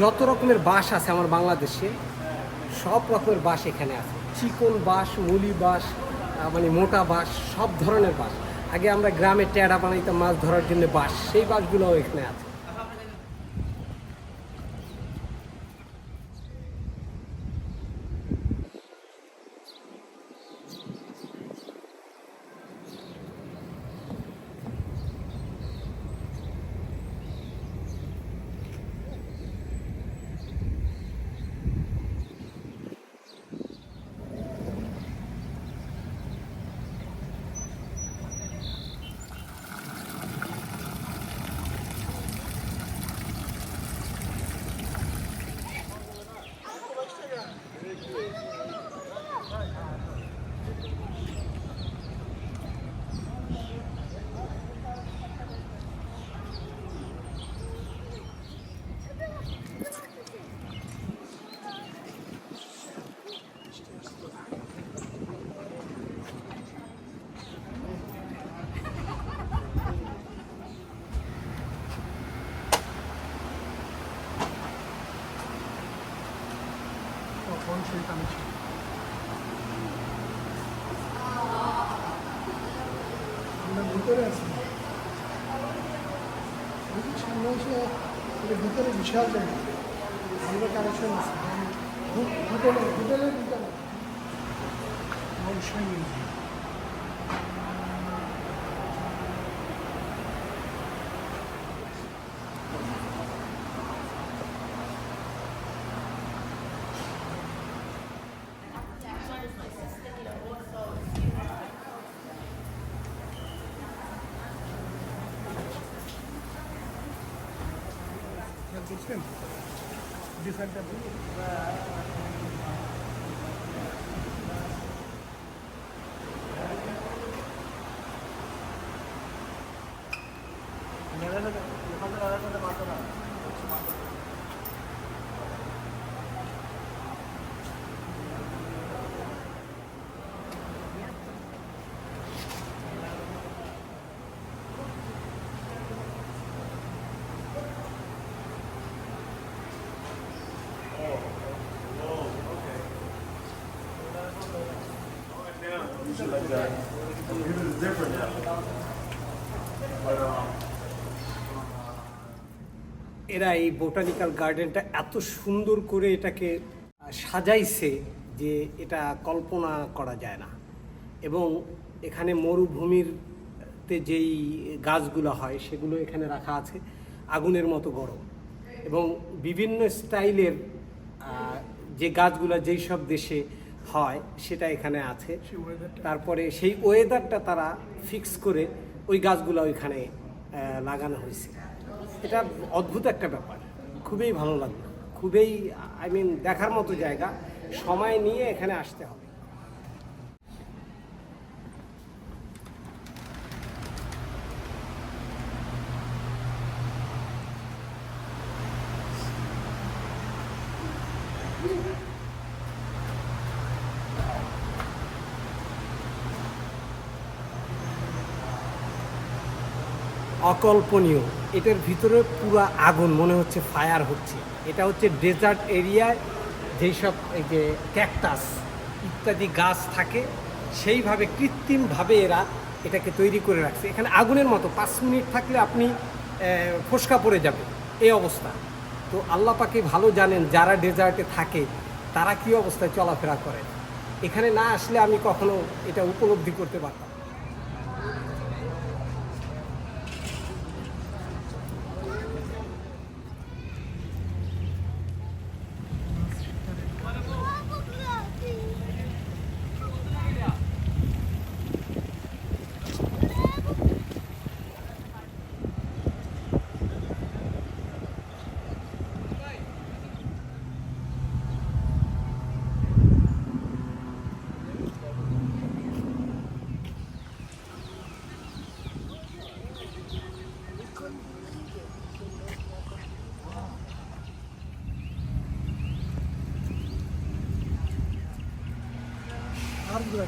যত রকমের বাঁশ আছে আমার বাংলাদেশে, সব রকমের বাঁশ এখানে আছে। চিকন বাঁশ, মুলি বাঁশ মানে মোটা বাঁশ, সব ধরনের বাঁশ। আগে আমরা গ্রামে ট্যাড়া বানাইতাম, মাছ ধরার জন্য বাঁশ, সেই বাঁশগুলোও এখানে আছে তখন সেই কামে ছিল আমরা ভিতরে আছি। ওই যে সামনে এসে এটা ভিতরে বিশাল জায়গা। আমরা কানেকশন আছে। হোটেলে হোটেলের ভিতরে। অবশ্যই মিউজিয়াম। বুঝছেন ডিফারেন্টটা এরা এই বোটানিক্যাল গার্ডেনটা এত সুন্দর করে এটাকে সাজাইছে যে এটা কল্পনা করা যায় না। এবং এখানে মরুভূমির তে যেই গাছগুলো হয়, সেগুলো এখানে রাখা আছে আগুনের মতো গরম। এবং বিভিন্ন স্টাইলের যে গাছগুলো যেই সব দেশে হয় সেটা এখানে আছে। তারপরে সেই ওয়েদারটা তারা ফিক্স করে ওই গাছগুলো ওইখানে লাগানো হয়েছে। এটা অদ্ভুত একটা ব্যাপার। খুবই ভালো লাগল। খুবই আই মিন দেখার মতো জায়গা। সময় নিয়ে এখানে আসতে হবে। অকল্পনীয়। এটার ভিতরে পুরো আগুন মনে হচ্ছে ফায়ার হচ্ছে। এটা হচ্ছে ডেজার্ট এরিয়ায় যেই সব এই যে ক্যাকটাস ইত্যাদি গাছ থাকে, সেইভাবে কৃত্রিমভাবে এরা এটাকে তৈরি করে রাখছে। এখানে আগুনের মতো পাঁচ মিনিট থাকলে আপনি ফোসকা পড়ে যাবে। এই অবস্থা। তো আল্লাহ পাকে ভালো জানেন, যারা ডেজার্টে থাকে, তারা কী অবস্থায় চলাফেরা করে? এখানে না আসলে আমি কখনো এটা উপলব্ধি করতে পারতাম না।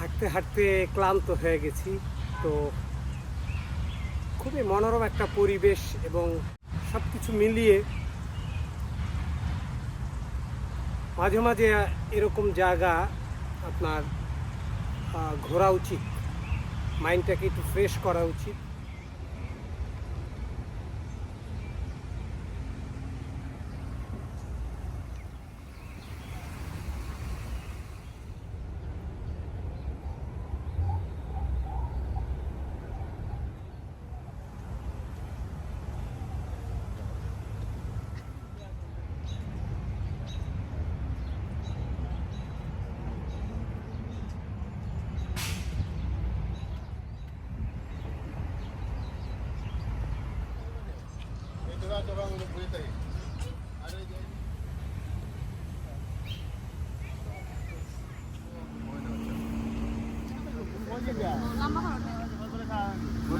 আর ঘুরে হাঁটতে হাঁটতে ক্লান্ত হয়ে গেছি। তো খুবই মনোরম একটা পরিবেশ এবং সব কিছু মিলিয়ে মাঝে মাঝে এরকম জায়গা আপনার ঘোরা উচিত। মাইন্ডটাকে একটু ফ্রেশ করা উচিত। Yeah,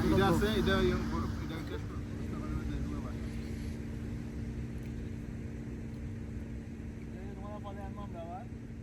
que on that one.